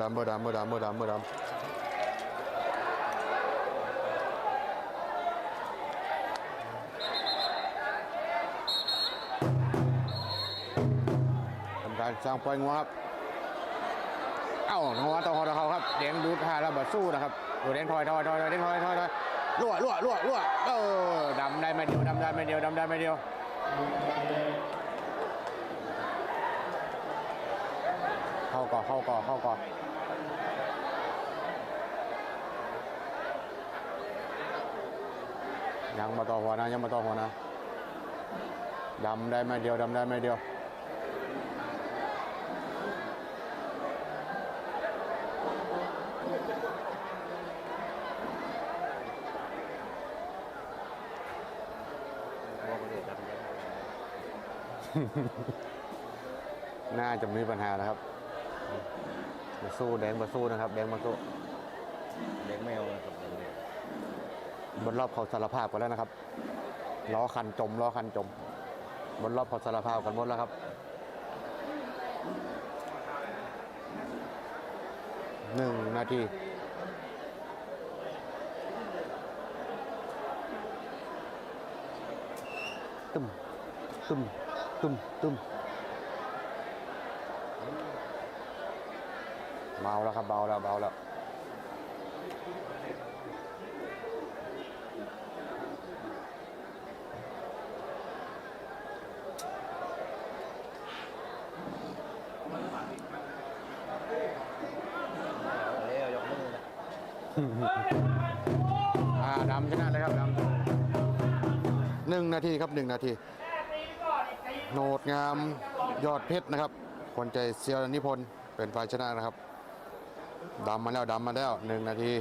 ดำบอร์ดำบอร์ดำบอร์ดำบอร์ดำทำการสร้างปล่อยงัวครับ เอ้าหัวต่อหัวต่อเขาครับเดียงดูท่าแล้วบัดสู้นะครับดูเดียงถอยถอยถอยเดียงถอยถอยถอยรั่วรั่วรั่วรั่วเออดำได้ไม่เดียวดำได้ไม่เดียวดำได้ไม่เดียวเข้าก่อเข้าก่อเข้าก่อ ยังมาต่อหัวนะยังมาต่อหัวนะดำได้ไม่เดียวดำได้ไม่เดียวน่าจะม่มีปัญหานะครับมาสู้แดงมาสู้นะครับ แดงมาสู้ เลี้ยงแมวนะครับเลี้ยงแมว บนรอบเขาสารภาพกันแล้วนะครับล้อคันจมล้อคันจม บนรอบเขาสารภาพกันหมดแล้วครับหนึ่งนาทีตึมตึมตึมตึมเบาแล้วครับเบาแล้วเบาแล้ว เอาแล้วยกมือนะ อ่าดำชนะเลยครับดำหนึ่งนาทีครับหนึ่งนาที โนดงามยอดเพชรนะครับคนใจเซียนิพนธ์เป็นฝ่ายชนะนะครับดำมาแล้วดำมาแล้วหนึ่งนาที